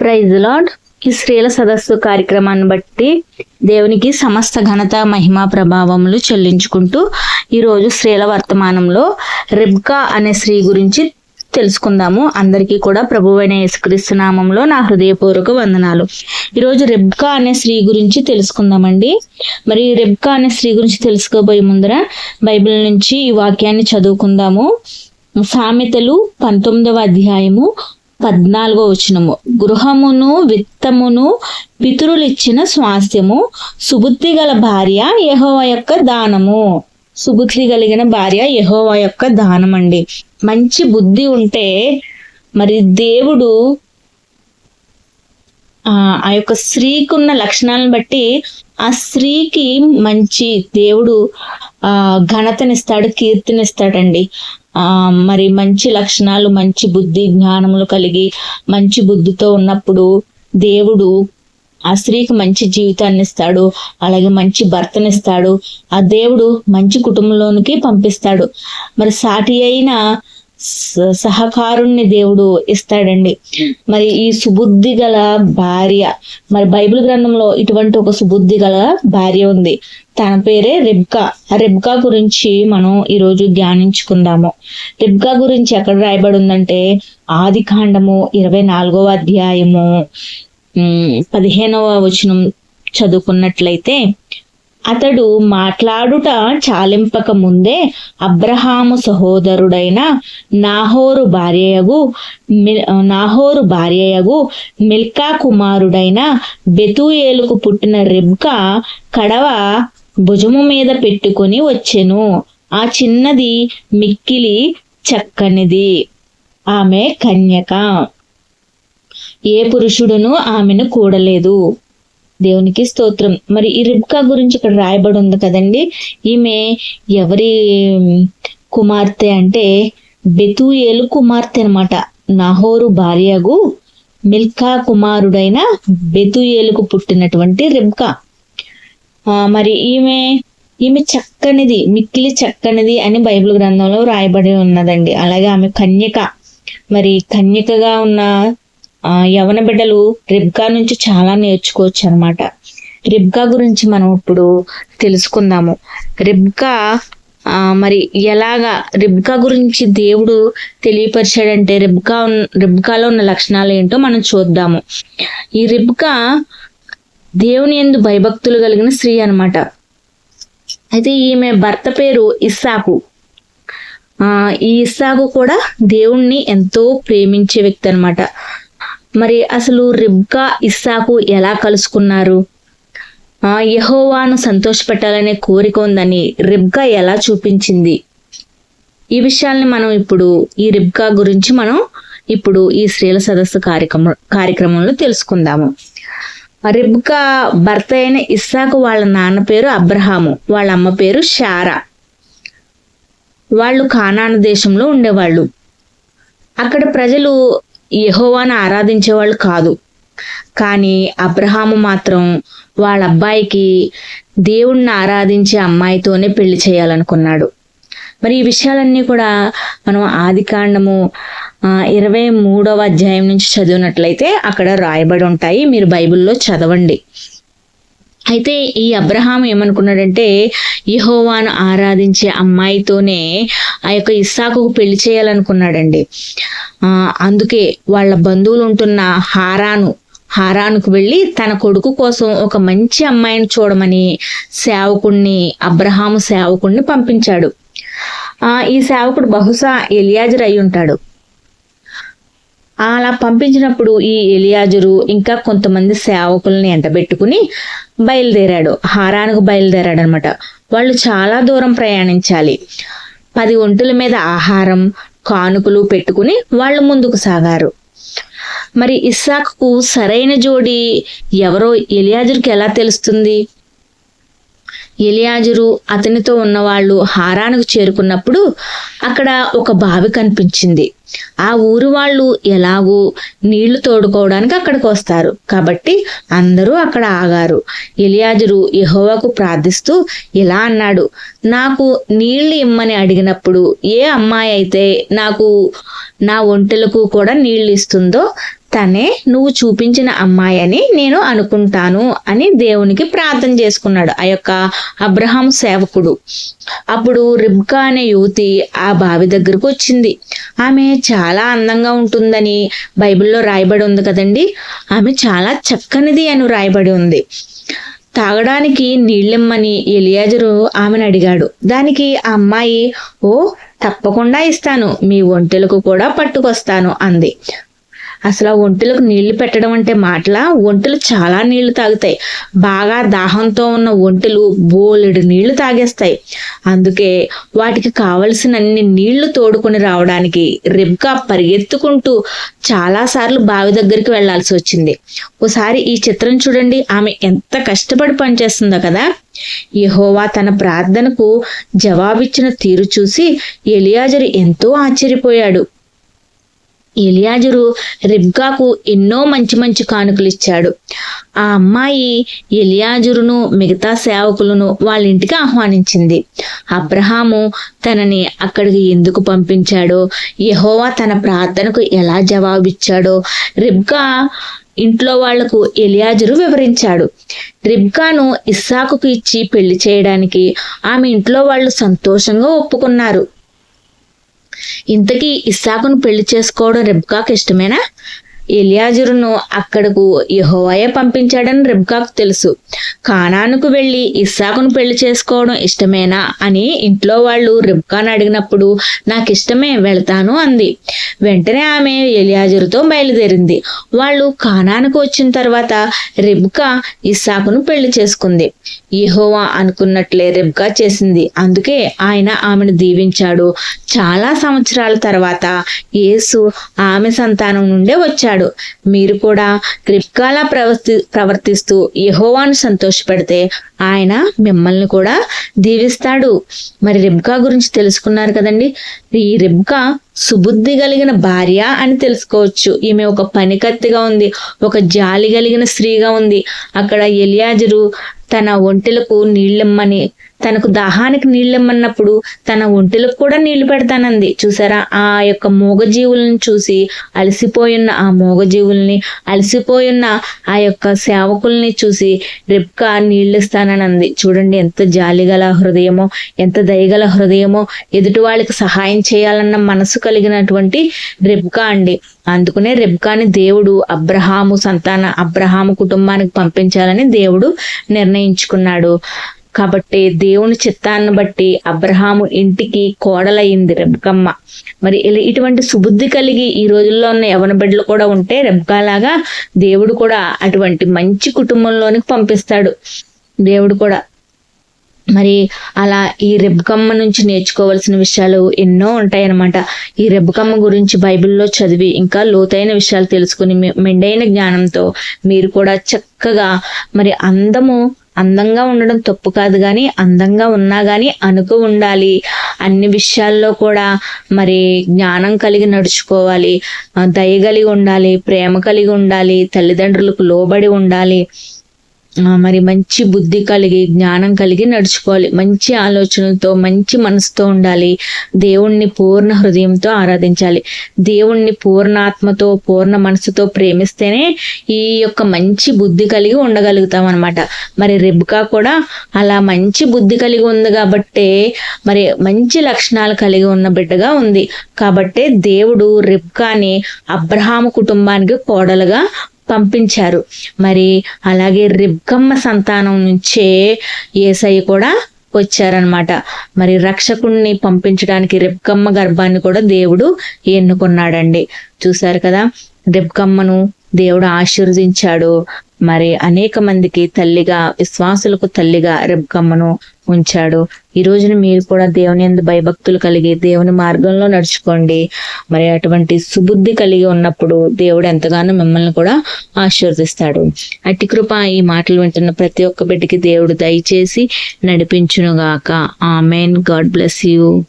Praise lord ఈ స్త్రీల సదస్సు కార్యక్రమాన్ని బట్టి దేవునికి సమస్త ఘనత మహిమ ప్రభావములు చెల్లించుకుంటూ ఈరోజు స్త్రీల వర్తమానంలో రిబ్కా అనే స్త్రీ గురించి తెలుసుకుందాము. అందరికీ కూడా ప్రభువైన యేసుక్రీస్తు నామంలో నా హృదయపూర్వక వందనాలు. ఈరోజు రెబ్కా అనే స్త్రీ గురించి తెలుసుకుందామండి. మరి రెబ్కా అనే స్త్రీ గురించి తెలుసుకోబోయే ముందర బైబిల్ నుంచి ఈ వాక్యాన్ని చదువుకుందాము. సామెతలు పంతొమ్మిదవ అధ్యాయము పద్నాలుగో వచనము. గృహమును విత్తమును పితరులు స్వాస్థ్యము సుబుద్ధి గల భార్య యహోవ యొక్క దానము. సుబుద్ధి కలిగిన భార్య యహోవ యొక్క దానం అండి మంచి బుద్ధి ఉంటే మరి దేవుడు ఆ ఆ యొక్క స్త్రీకి ఉన్న లక్షణాలను బట్టి ఆ స్త్రీకి మంచి దేవుడు ఆ ఘనతనిస్తాడు కీర్తినిస్తాడండి. మరి మంచి లక్షణాలు మంచి బుద్ధి జ్ఞానములు కలిగి మంచి బుద్ధితో ఉన్నప్పుడు దేవుడు ఆ స్త్రీకి మంచి జీవితాన్ని ఇస్తాడు అలాగే మంచి భర్తనిస్తాడు ఆ దేవుడు మంచి కుటుంబంలోనికి పంపిస్తాడు. మరి సాటి అయిన సహకారుణ్ణి దేవుడు ఇస్తాడండి. మరి ఈ సుబుద్ధి గల భార్య మరి బైబిల్ గ్రంథంలో ఇటువంటి ఒక సుబుద్ధి గల భార్య ఉంది. తన పేరే రెబ్కా. ఆ రెబ్కా గురించి మనం ఈరోజు ధ్యానించుకుందాము. రెబ్కా గురించి ఎక్కడ రాయబడి ఉందంటే ఆది కాండము ఇరవై నాలుగవ అధ్యాయము పదిహేనవ వచనం చదువుకున్నట్లయితే అతడు మాట్లాడుట చాలింపక ముందే అబ్రహాము సహోదరుడైన నాహోరు భార్యయగు మిల్- నాహోరు భార్యయగు మిల్కా కుమారుడైన బెతూయేలుకు పుట్టిన రిబ్కా కడవ భుజము మీద పెట్టుకొని వచ్చెను. ఆ చిన్నది మిక్కిలి చక్కనిది. ఆమె కన్యక. ఏ పురుషుడును ఆమెను కూడలేదు. దేవునికి స్తోత్రం. మరి ఈ రిబ్కా గురించి ఇక్కడ రాయబడి ఉంది కదండి. ఈమె ఎవరి కుమార్తె అంటే బెతుయేలు కుమార్తె అనమాట నాహోరు భార్యగు మిల్కా కుమారుడైన బెతుయేలుకు పుట్టినటువంటి రిబ్కా. ఆ, మరి ఈమె ఈమె చక్కనిది మిక్కిలి చక్కనిది అని బైబిల్ గ్రంథంలో రాయబడి ఉన్నదండి. అలాగే ఆమె కన్యక. మరి కన్యకగా ఉన్న యవన బిడ్డలు రిబ్కా నుంచి చాలా నేర్చుకోవచ్చు అనమాట రిబ్కా గురించి మనం ఇప్పుడు తెలుసుకుందాము. రిబ్కా ఆ, మరి ఎలాగా రిబ్కా గురించి దేవుడు తెలియపరిచాడంటే రిబ్కా రిబ్కాలో ఉన్న లక్షణాలు ఏంటో మనం చూద్దాము. ఈ రిబ్కా దేవుని ఎందు భయభక్తులు కలిగిన స్త్రీ అనమాట అయితే ఈమె భర్త పేరు ఇస్సాకు. ఆ ఈ ఇస్సాకు కూడా దేవుణ్ణి ఎంతో ప్రేమించే వ్యక్తి అనమాట మరి అసలు రిబ్కా ఇస్సాకు ఎలా కలుసుకున్నారు? ఆ యహోవాను సంతోషపెట్టాలనే కోరిక ఉందని రిబ్కా ఎలా చూపించింది? ఈ విషయాల్ని మనం ఇప్పుడు ఈ రిబ్కా గురించి మనం ఇప్పుడు ఈ స్త్రీల సదస్సు కార్యక్రమం కార్యక్రమంలో తెలుసుకుందాము. రిబ్కా భర్త అయిన ఇస్సాకు వాళ్ళ నాన్న పేరు అబ్రహాము వాళ్ళ అమ్మ పేరు షారా. వాళ్ళు కానాను దేశంలో ఉండేవాళ్ళు. అక్కడ ప్రజలు యహోవాను ఆరాధించేవాళ్ళు కాదు. కానీ అబ్రహాము మాత్రం వాళ్ళ అబ్బాయికి దేవుణ్ణి ఆరాధించే అమ్మాయితోనే పెళ్ళి చేయాలనుకున్నాడు. మరి ఈ విషయాలన్నీ కూడా మనం ఆది కాండము ఇరవై మూడవ అధ్యాయం నుంచి చదివినట్లయితే అక్కడ రాయబడి ఉంటాయి. మీరు బైబిల్లో చదవండి. అయితే ఈ అబ్రహాం ఏమనుకున్నాడంటే యహోవాను ఆరాధించే అమ్మాయితోనే ఆ యొక్క ఇస్సాకు పెళ్ళి చేయాలనుకున్నాడండి. అందుకే వాళ్ళ బంధువులు ఉంటున్న హారాను హారానుకు వెళ్ళి తన కొడుకు కోసం ఒక మంచి అమ్మాయిని చూడమని సేవకుణ్ణి అబ్రహాము సేవకుణ్ణి పంపించాడు. ఈ సేవకుడు బహుశా ఎలియాజర్ అయి ఉంటాడు అలా పంపించినప్పుడు ఈ ఎలియాజురు ఇంకా కొంతమంది సేవకుల్ని ఎంటబెట్టుకుని బయలుదేరాడు. హారానికి బయలుదేరాడు అనమాట వాళ్ళు చాలా దూరం ప్రయాణించాలి. పది ఒంటుల మీద ఆహారం కానుకలు పెట్టుకుని వాళ్ళు ముందుకు సాగారు. మరి ఇస్సాక్కు సరైన జోడి ఎవరో ఎలియాజుకి ఎలా తెలుస్తుంది? ఎలియాజరు అతనితో ఉన్నవాళ్ళు హారానికి చేరుకున్నప్పుడు అక్కడ ఒక బావి కనిపించింది. ఆ ఊరు వాళ్ళు ఎలాగూ నీళ్ళు తోడుకోవడానికి అక్కడికి వస్తారు. కాబట్టి అందరూ అక్కడ ఆగారు. ఎలియాజరు యహోవాకు ప్రార్థిస్తూ ఇలా అన్నాడు నాకు నీళ్ళు ఇమ్మని అడిగినప్పుడు ఏ అమ్మాయి అయితే నాకు నా ఒంటెలకు కూడా నీళ్ళు ఇస్తుందో తనే నువ్వు చూపించిన అమ్మాయి అని నేను అనుకుంటాను అని దేవునికి ప్రార్థన చేసుకున్నాడు ఆ యొక్క అబ్రహాం సేవకుడు. అప్పుడు రిబ్కా అనే యువతి ఆ బావి దగ్గరకు వచ్చింది. ఆమె చాలా అందంగా ఉంటుందని బైబిల్లో రాయబడి ఉంది కదండి. ఆమె చాలా చక్కనిది అని రాయబడి ఉంది. తాగడానికి నీళ్ళిమ్మని ఎలియాజరు ఆమెను అడిగాడు. దానికి ఆ అమ్మాయి ఓ తప్పకుండా ఇస్తాను. మీ ఒంటెలకు కూడా పట్టుకొస్తాను అంది. అసలు ఆ ఒంటెలకు నీళ్ళు పెట్టడం అంటే మాటల? ఒంటెలు చాలా నీళ్ళు తాగుతాయి. బాగా దాహంతో ఉన్న ఒంటెలు బోలెడు నీళ్ళు తాగేస్తాయి. అందుకే వాటికి కావలసినన్ని నీళ్ళు తోడుకొని రావడానికి రిబ్గా పరిగెత్తుకుంటూ చాలాసార్లు బావి దగ్గరికి వెళ్ళాల్సి వచ్చింది. ఓసారి ఈ చిత్రం చూడండి. ఆమె ఎంత కష్టపడి పనిచేస్తుందో కదా? యహోవా తన ప్రార్థనకు జవాబిచ్చిన తీరు చూసి ఎలియాజరు ఎంతో ఆశ్చర్యపోయాడు. ఎలియాజరు రిబ్కాకు ఎన్నో మంచి మంచి కానుకలు ఇచ్చాడు. ఆ అమ్మాయి ఎలియాజురును మిగతా సేవకులను వాళ్ళ ఇంటికి ఆహ్వానించింది. అబ్రహాము తనని అక్కడికి ఎందుకు పంపించాడో యహోవా తన ప్రార్థనకు ఎలా జవాబిచ్చాడో రిబ్కా ఇంట్లో వాళ్ళకు ఎలియాజరు వివరించాడు. రిబ్కాను ఇస్సాకుకు ఇచ్చి పెళ్ళి చేయడానికి ఆమె ఇంట్లో వాళ్ళు సంతోషంగా ఒప్పుకున్నారు. ఇంతకీ ఇస్సాకును పెళ్ళి చేసుకోవడం రెబ్కాకు ఇష్టమేనా? ఎలియాజరును అక్కడకు యహోవయ పంపించాడని రిబ్కాకు తెలుసు. కానానుకు వెళ్ళి ఇస్సాకును పెళ్ళి చేసుకోవడం ఇష్టమేనా అని ఇంట్లో వాళ్ళు రిబ్కాను అడిగినప్పుడు నాకు ఇష్టమే వెళ్తాను అంది. వెంటనే ఆమె ఎలియాజరుతో బయలుదేరింది. వాళ్ళు కానానుకు వచ్చిన తర్వాత రిబ్కా ఇస్సాకును పెళ్ళి చేసుకుంది. యహోవా అనుకున్నట్లే రిబ్కా చేసింది. అందుకే ఆయన ఆమెను దీవించాడు. చాలా సంవత్సరాల తర్వాత యేసు ఆమె సంతానం నుండే వచ్చాడు. మీరు కూడా క్రిప్కాలా ప్రవర్తి ప్రవర్తిస్తూ యహోవాను సంతోషపెడితే ఆయన మిమ్మల్ని కూడా దీవిస్తాడు. మరి రిబ్కా గురించి తెలుసుకున్నారు కదండి. ఈ రిబ్కా సుబుద్ధి కలిగిన భార్య అని తెలుసుకోవచ్చు. ఈమె ఒక పనికత్తిగా ఉంది. ఒక జాలి కలిగిన స్త్రీగా ఉంది. అక్కడ ఎలియాజరు తన ఒంటెలకు నీళ్ళమ్మని తనకు దాహానికి నీళ్ళమ్మన్నప్పుడు తన ఒంటిలకు కూడా నీళ్ళు పెడతానంది. చూసారా? ఆ యొక్క మూగజీవులను చూసి అలసిపోయున్న ఆ మూగజీవుల్ని అలసిపోయున్న ఆ యొక్క సేవకుల్ని చూసి రిబ్కా నీళ్ళు ఇస్తాననంది చూడండి ఎంత జాలిగల హృదయమో ఎంత దయగల హృదయమో ఎదుటి వాళ్ళకి సహాయం చేయాలన్న మనసు కలిగినటువంటి రిబ్కా అండి. అందుకునే రెబ్కాని దేవుడు అబ్రహాము సంతాన అబ్రహాము కుటుంబానికి పంపించాలని దేవుడు నిర్ణయించుకున్నాడు. కాబట్టి దేవుని చిత్తాన్ని బట్టి అబ్రహాము ఇంటికి కోడలయ్యింది రెబ్కమ్మ. మరి ఇలా ఇటువంటి సుబుద్ధి కలిగి ఈ రోజుల్లో ఉన్న యవన బిడ్డలు కూడా ఉంటే రెబ్కాలాగా దేవుడు కూడా అటువంటి మంచి కుటుంబంలోనికి పంపిస్తాడు. దేవుడు కూడా. మరి అలా ఈ రెబ్బకమ్మ నుంచి నేర్చుకోవాల్సిన విషయాలు ఎన్నో ఉంటాయన్నమాట. ఈ రెబ్బకమ్మ గురించి బైబిల్లో చదివి ఇంకా లోతైన విషయాలు తెలుసుకుని మెండైన జ్ఞానంతో మీరు కూడా చక్కగా మరి అందము అందంగా ఉండడం తప్పు కాదు కానీ అందంగా ఉన్నా కానీ అనుకు ఉండాలి. అన్ని విషయాల్లో కూడా మరి జ్ఞానం కలిగి నడుచుకోవాలి. దయ కలిగి ఉండాలి ప్రేమ కలిగి ఉండాలి తల్లిదండ్రులకు లోబడి ఉండాలి. మరి మంచి బుద్ధి కలిగి జ్ఞానం కలిగి నడుచుకోవాలి. మంచి ఆలోచనలతో మంచి మనసుతో ఉండాలి. దేవుణ్ణి పూర్ణ హృదయంతో ఆరాధించాలి. దేవుణ్ణి పూర్ణాత్మతో పూర్ణ మనసుతో ప్రేమిస్తేనే ఈ యొక్క మంచి బుద్ధి కలిగి ఉండగలుగుతాం అనమాట మరి రెబ్కా కూడా అలా మంచి బుద్ధి కలిగి ఉంది కాబట్టే మరి మంచి లక్షణాలు కలిగి ఉన్న బిడ్డగా ఉంది. కాబట్టే దేవుడు రెబ్కాని అబ్రహాము కుటుంబానికి కోడలుగా పంపించారు. మరి అలాగే రిబ్కమ్మ సంతానం నుంచే ఏసయ్య కూడా వచ్చారనమాట మరి రక్షకుణ్ణి పంపించడానికి రిబ్కమ్మ గర్భాన్ని కూడా దేవుడు ఎన్నుకున్నాడండి. చూశారు కదా రిబ్కమ్మను దేవుడు ఆశీర్వదించాడు. మరి అనేక మందికి తల్లిగా విశ్వాసులకు తల్లిగా రిబ్కమ్మను ఉంచాడు. ఈ రోజున మీరు కూడా దేవుని ఎందు భయభక్తులు కలిగి దేవుని మార్గంలో నడుచుకోండి. మరి అటువంటి సుబుద్ధి కలిగి ఉన్నప్పుడు దేవుడు ఎంతగానో మిమ్మల్ని కూడా ఆశీర్వదిస్తాడు. అట్టి కృప ఈ మాటలు వింటున్న ప్రతి ఒక్క బిడ్డకి దేవుడు దయచేసి నడిపించునుగాక. ఆమెన్. God bless you.